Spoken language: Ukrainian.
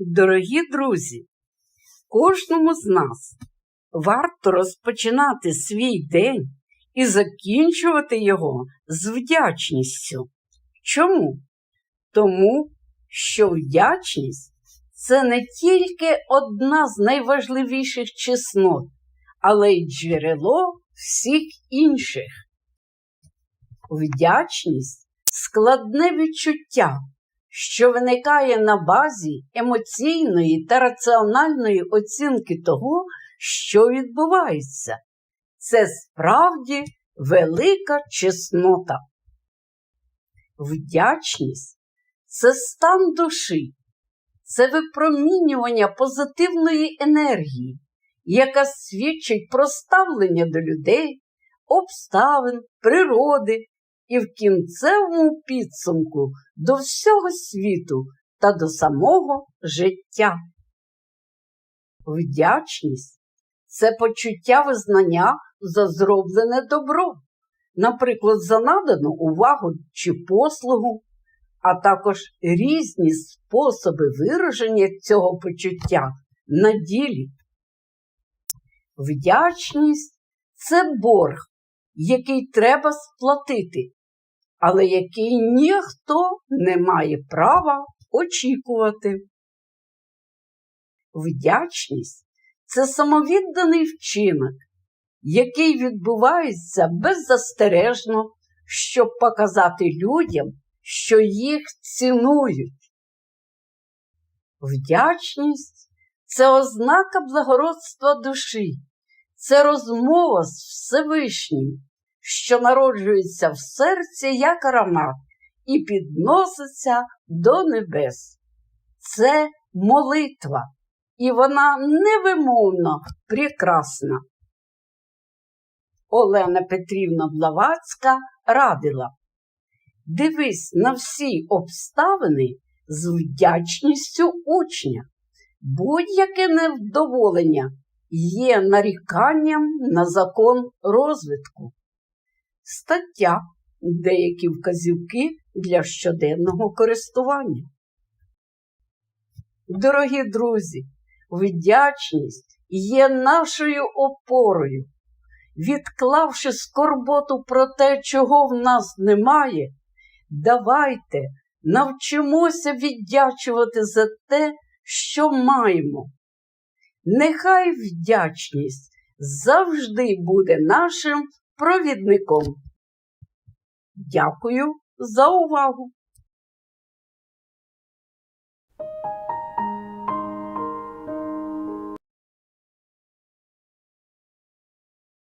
Дорогі друзі, кожному з нас варто розпочинати свій день і закінчувати його з вдячністю. Чому? Тому що вдячність це не тільки одна з найважливіших чеснот, але й джерело всіх інших. Вдячність складне відчуття, що виникає на базі емоційної та раціональної оцінки того, що відбувається. Це справді велика чеснота. Вдячність це стан душі, це випромінювання позитивної енергії, яка свідчить про ставлення до людей, обставин, природи і в кінцевому підсумку до всього світу та до самого життя. Вдячність це почуття визнання за зроблене добро, наприклад, за надану увагу чи послугу, а також різні способи вираження цього почуття на ділі. Вдячність це борг, який треба сплатити, але який ніхто не має права очікувати. Вдячність це самовідданий вчинок, який відбувається беззастережно, щоб показати людям, що їх цінують. Вдячність це ознака благородства душі, це розмова з Всевишнім, що народжується в серці як аромат і підноситься до небес. Це молитва, і вона невимовно прекрасна. Олена Петрівна Блавацька радила дивись на всі обставини з вдячністю учня. Будь-яке невдоволення є наріканням на закон розвитку. Стаття деякі вказівки для щоденного користування. Дорогі друзі, вдячність є нашою опорою. Відклавши скорботу про те, чого в нас немає, давайте навчимося віддячувати за те, що маємо. Нехай вдячність завжди буде нашим провідником. Дякую за увагу!